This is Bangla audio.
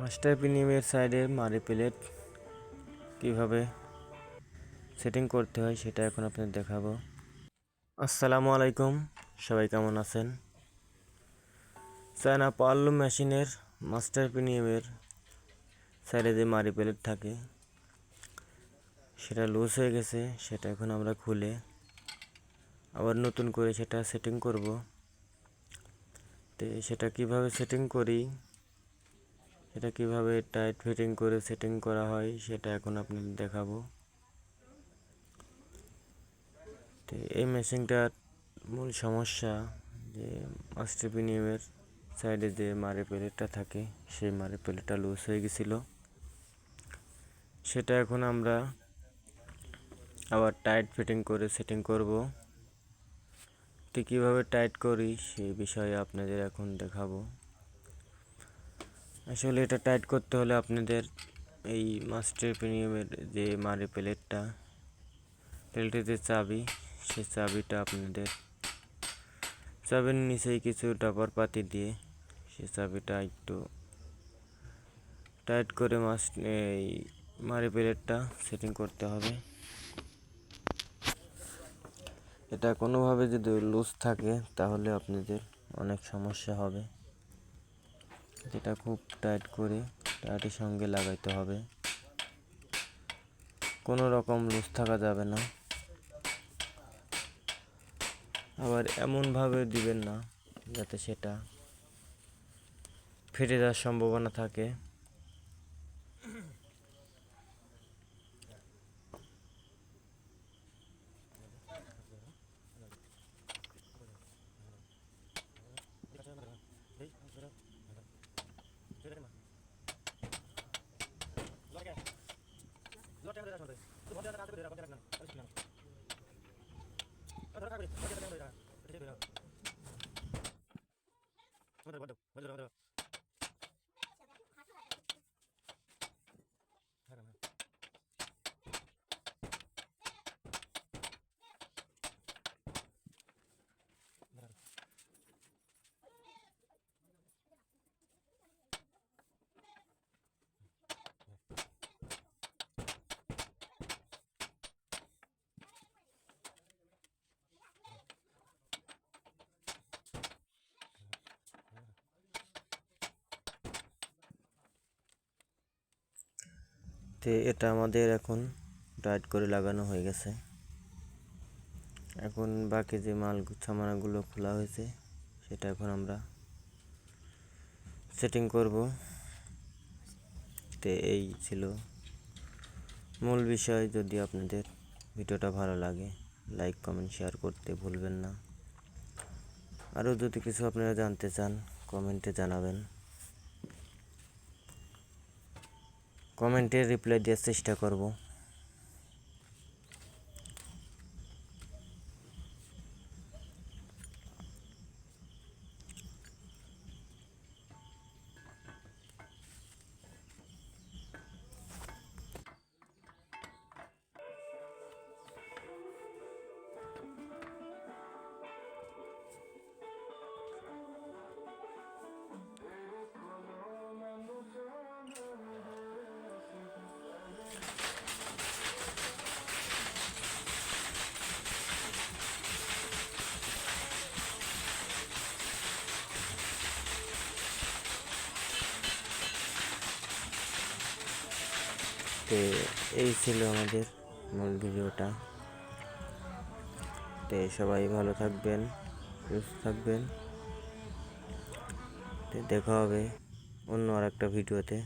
মাস্টার পিনিমের সাইডে মারি প্লেট কীভাবে সেটিং করতে হয় সেটা এখন আপনাদের দেখাবো। আসসালামু আলাইকুম, সবাই কেমন আছেন? চায়না পার্লো মেশিনের মাস্টার পিনিমের সাইডে যে মারি প্লেট থাকে, সেটা লুজ হয়ে গেছে, সেটা এখন আমরা খুলে আবার নতুন করে সেটা সেটিং করব। তো সেটা কীভাবে সেটিং করি সেটা কীভাবে টাইট ফিটিং করে সেটিং করা হয় সেটা এখন আপনাদের দেখাবো। তো এই মেশিনটার মূল সমস্যা যে মাস্টারপিনিয়ামের সাইডে যে মারে প্লেটটা থাকে, সেই মারে প্লেটটা লুজ হয়ে গেছিল। সেটা এখন আমরা আবার টাইট ফিটিং করে সেটিং করব। তো কীভাবে টাইট করি সেই বিষয়ে আপনাদের এখন দেখাবো। আসলে এটা টাইট করতে হলে আপনাদের এই মাস্টার প্রিমিয়ামের যে মারে প্লেটটা, প্লেটের যে চাবি, সেই চাবিটা আপনাদের, চাবির নিচেই কিছু ডাবার পাতি দিয়ে সে চাবিটা একটু টাইট করে মাস এই মারি প্লেটটা সেটিং করতে হবে। এটা কোনোভাবে যদি লুজ থাকে তাহলে আপনাদের অনেক সমস্যা হবে। যেটা খুব টাইট করে টাইটের সঙ্গে লাগাইতে হবে। কোনো রকম লুজ থাকা যাবে না। আবার এমনভাবে দিবেন না যাতে সেটা ফেটে যাওয়ার সম্ভাবনা থাকে। ধরো ধরো ধরো ধরো ধরো তো এটা আমাদের এখন টাইট করে লাগানো হয়ে গেছে। এখন বাকি যে মাল সামানগুলো খোলা হয়েছে, সেটা এখন আমরা সেটিং করব। তো এই ছিল মূল বিষয়। যদি আপনাদের ভিডিওটা ভালো লাগে লাইক কমেন্ট শেয়ার করতে ভুলবেন না। আরও যদি কিছু আপনারা জানতে চান কমেন্টে জানাবেন। কমেন্টে রিপ্লাই দেওয়ার চেষ্টা করব। তো এই ছিল আমাদের মূল ভিডিওটা। তো সবাই ভালো থাকবেন, সুস্থ থাকবেন। তো দেখা হবে অন্য আর একটা ভিডিওতে।